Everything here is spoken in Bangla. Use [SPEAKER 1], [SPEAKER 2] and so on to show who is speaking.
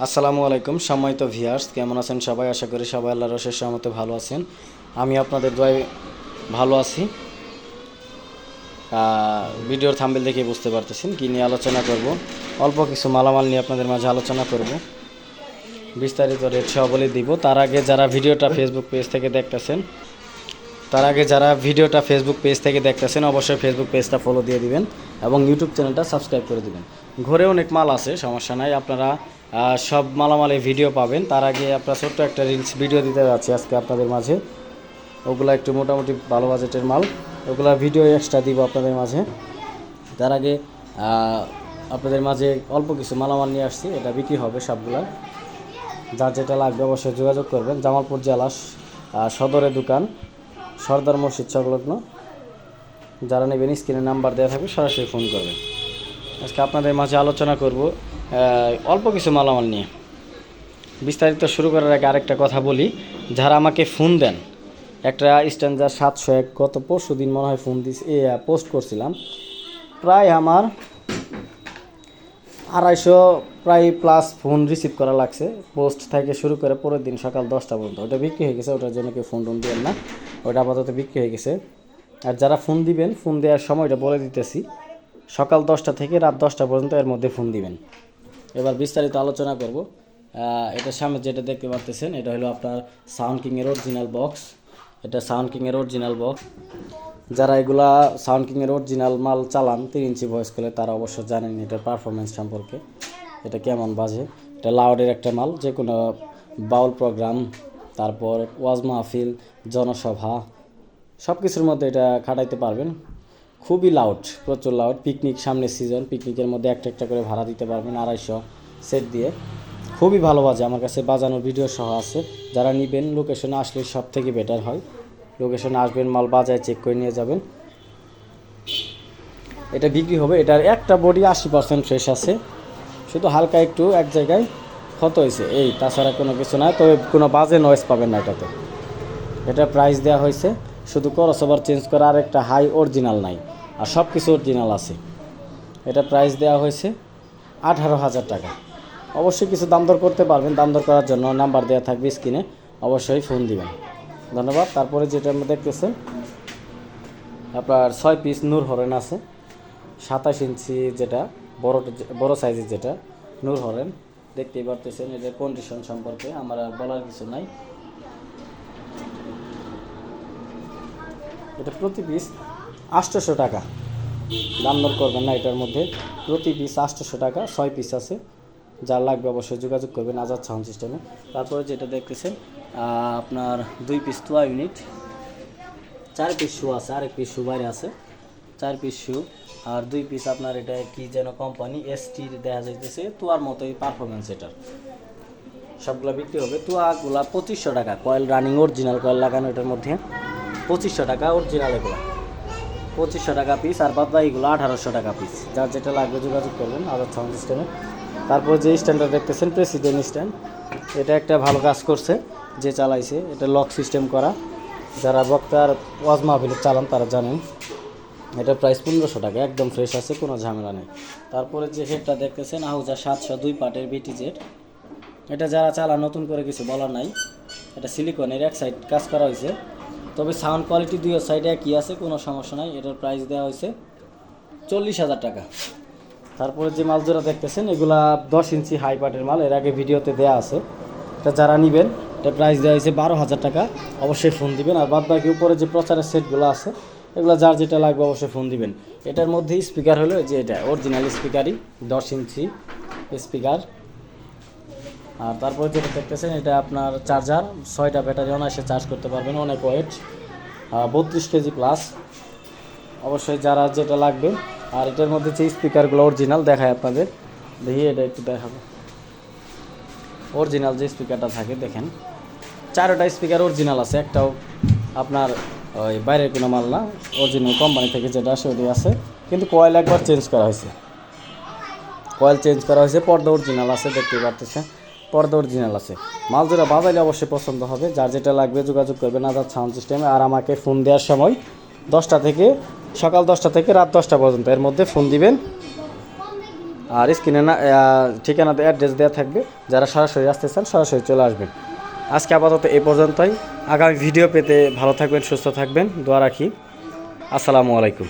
[SPEAKER 1] আসসালামু আলাইকুম, সম্মানিত ভিয়ার্স কেমন আছেন সবাই? আশা করি সবাই আল্লাহর রসের সহমতে ভালো আছেন। আমি আপনাদের দয় ভালো আছি। ভিডিওর থাম্বেল দেখে বুঝতে পারতেছেন কী নিয়ে আলোচনা করব। অল্প কিছু মালামাল নিয়ে আপনাদের মাঝে আলোচনা করব। বিস্তারিত রেট সহ বলে দিব। তার আগে যারা ভিডিওটা ফেসবুক পেজ থেকে দেখতেছেন, তার আগে যারা ভিডিওটা ফেসবুক পেজ থেকে দেখতেছেন, অবশ্যই ফেসবুক পেজটা ফলো দিয়ে দিবেন এবং ইউটিউব চ্যানেলটা সাবস্ক্রাইব করে দিবেন। ঘরে অনেক মাল আছে, সমস্যা নাই। আপনারা সব মালামালে ভিডিও পাবেন। তার আগে আপনার ছোট্ট একটা রিলস ভিডিও দিতে যাচ্ছি আজকে আপনাদের মাঝে। ওগুলা একটু মোটামুটি ভালো বাজেটের মাল। ওগুলা ভিডিও এক্সট্রা দিব আপনাদের মাঝে। তার আগে আপনাদের মাঝে অল্প কিছু মালামাল নিয়ে আসছি। এটা বিক্রি হবে সবগুলা। যার যেটা লাগবে অবশ্যই যোগাযোগ করবেন। জামালপুর জেলা সদরে দোকান, সর্দার মসজিদ সংলগ্ন। যারা নেবেন স্ক্রিনে নাম্বার দেওয়া থাকবে, সরাসরি ফোন করবেন। আজকে আপনাদের মাঝে আলোচনা করব অল্প কিছু মালামাল নিয়ে। বিস্তারিত শুরু করার আগে আরেকটা কথা বলি। যারা আমাকে ফোন দেন, একটা স্ট্যান্ডার সাতশো এক, গত পরশু দিন মনে হয় ফোন দিস, এ, পোস্ট করছিলাম। প্রায় আমার আড়াইশো প্রায় প্লাস ফোন রিসিভ করা লাগছে। পোস্ট থেকে শুরু করে পরের দিন সকাল দশটা পর্যন্ত। ওটা বিক্রি হয়ে গেছে, ওটার জন্য কেউ ফোন টোন দিবেন না। ওটা আপাতত বিক্রি হয়ে গেছে। আর যারা ফোন দিবেন, ফোন দেওয়ার সময়টা বলে দিতেছি। সকাল দশটা থেকে রাত দশটা পর্যন্ত এর মধ্যে ফোন দিবেন। এবার বিস্তারিত আলোচনা করব। এটার সামনে যেটা দেখতে পারতেছেন, এটা হলো আপনার সাউন্ড কিংয়ের অরিজিনাল বক্স এটা সাউন্ড কিংয়ের অরিজিনাল বক্স যারা এগুলা সাউন্ড কিংয়ের অরিজিনাল মাল চালান, তিন ইঞ্চি ভয়েস কলে তারা অবশ্য জানেন এটার পারফরমেন্স সম্পর্কে। এটা কেমন বাজে? এটা লাউডের একটা মাল যে কোনো বাউল প্রোগ্রাম তারপর ওয়াজ মাহফিল, জনসভা সব কিছুর মধ্যে এটা খাটাইতে পারবেন। খুবই লাউড প্রচুর লাউড পিকনিক সামনে সিজন পিকনিকের মধ্যে একটা একটা করে ভাড়া দিতে পারবেন আড়াইশো সেট দিয়ে। খুবই ভালো বাজে, আমার কাছে বাজানোর ভিডিও সহ আছে। যারা নেবেন লোকেশনে আসলে সব থেকে বেটার হয় লোকেশনে আসবেন, মাল বাজায় চেক করে নিয়ে যাবেন। এটা বিক্রি হবে, এটার একটা বডি আশি পার্সেন্ট ফ্রেশ আছে। শুধু হালকা একটু, এক জায়গায় ক্ষত হয়েছে। এই, তাছাড়া কোনো কিছু না তবে কোনো বাজে নয়েজ পাবেন না এটাতে। এটা প্রাইস দেওয়া হয়েছে। শুধু করস চেঞ্জ করা আর একটা হাই অরিজিনাল নাই। আর সব কিছু অরিজিনাল আছে। এটা প্রাইস দেওয়া হয়েছে আঠারো হাজার টাকা। অবশ্যই কিছু দাম দর করতে পারবেন, দাম দর করার জন্য নাম্বার দেওয়া থাকবে স্ক্রিনে অবশ্যই ফোন দিবেন। ধন্যবাদ। তারপরে যেটা আমরা দেখতেছেন আপনার ছয় পিস নূর হরেন আছে, সাতাশ ইঞ্চি যেটা, বড় বড় সাইজের যেটা, নূর হরেন দেখতেই পারতেছেন এদের কন্ডিশন সম্পর্কে আমার আর বলার কিছু নাই। এটা প্রতি পিস আটশোশো টাকা। দাম দর করবেন না এটার মধ্যে। প্রতি পিস আটশোশো টাকা, ছয় পিস আছে। যার লাগবে অবশ্যই যোগাযোগ করবেন আজাদ সাউন্ড সিস্টেমে। তারপরে যেটা দেখতেছেন আপনার দুই পিস তোয়া ইউনিট চার পিস শু আছে, আরেক পিস শু বাইরে আছে। চার পিস শু আর দুই পিস আপনার এটা কি যেন কোম্পানি এস টি দেখা যাইতেছে, তোয়ার মতোই পারফরমেন্স এটার। সবগুলো বিক্রি হবে। তোয়াগুলা পঁচিশশো টাকা। কয়েল রানিং অরিজিনাল কয়েল লাগানো এটার মধ্যে। পঁচিশশো টাকা অরিজিনাল এগুলো। পঁচিশশো টাকা পিস আর বাদ বাকিগুলো আঠারোশো টাকা পিস যার যেটা লাগবে যোগাযোগ করবেন আদার সাউন্ড সিস্টেমে তারপর যে স্ট্যান্ডটা দেখতেছেন প্রেসিডেন্ট স্ট্যান্ড এটা একটা ভালো কাজ করছে, যে চালাইছে। এটা লক সিস্টেম করা। যারা বক্তার ওয়াজ মাহফিল চালান, তারা জানেন। এটা প্রাইস পনেরোশো টাকা, একদম ফ্রেশ আছে, কোনো ঝামেলা নেই। তারপরে যে হেডটা দেখতেছেন, আহুজা সাতশো দুই পার্টের বিটি জেড এটা যারা চালা নতুন করে কিছু বলার নাই। এটা সিলিকনের এক সাইড কাজ করা হয়েছে। তবে সাউন্ড কোয়ালিটি দুই সাইডে একই আছে, কোনো সমস্যা নাই, এটার প্রাইস দেওয়া হয়েছে চল্লিশ হাজার টাকা। তারপরে যে মাল জোড়া দেখতেছেন, এগুলা দশ ইঞ্চি হাই পার্টের মাল, এর আগে ভিডিওতে দেওয়া আছে। এটা যারা নেবেন, এটা প্রাইস দেওয়া হয়েছে বারো হাজার টাকা, অবশ্যই ফোন দিবেন। আর বাদ বাকি উপরে যে প্রচারের সেটগুলো আছে, এগুলো যার যেটা লাগবে অবশ্যই ফোন দিবেন। এটার মধ্যে স্পিকার হলো যে এটা অরিজিনাল স্পিকারই দশ ইঞ্চি স্পিকার আর তারপরে যেটা দেখতেছেন, এটা আপনার চার্জার ছয়টা ব্যাটারি অনায়াসে চার্জ করতে পারবেন, অনেক ওয়েট বত্রিশ কেজি প্লাস অবশ্যই যারা যেটা লাগবে, আর এটার মধ্যে যে স্পিকারগুলো অরিজিনাল দেখায় আপনাদের, দেখি এটা একটু দেখাবো। অরিজিনাল যে স্পিকারটা থাকে, দেখেন। চারোটা স্পিকার অরিজিনাল আছে, একটাও আপনার ওই বাইরের কোনো মাল না অরিজিনাল কোম্পানি থেকে যেটা আসে ওটাই আছে। কিন্তু কয়েল একবার চেঞ্জ করা হয়েছে। কয়েল চেঞ্জ করা হয়েছে, পর্দা অরিজিনাল আছে দেখতে পারতেছেন। পর্দা অরিজিনাল আছে। মাল যেটা বাজাইলে অবশ্যই পছন্দ হবে। যার যেটা লাগবে যোগাযোগ করবেন আদার সাউন্ড সিস্টেমে। আর আমাকে ফোন দেওয়ার সময় দশটা থেকে, সকাল দশটা থেকে রাত দশটা পর্যন্ত এর মধ্যে ফোন দিবেন। আর স্ক্রিনে না ঠিকানাতে অ্যাড্রেস দেওয়া থাকবে। যারা সরাসরি আসতে চান, সরাসরি চলে আসবেন। আজকে আপাতত এই পর্যন্তই। আগামী ভিডিও পেতে ভালো থাকবেন, সুস্থ থাকবেন। দোয়া রাখি। আসসালামু আলাইকুম।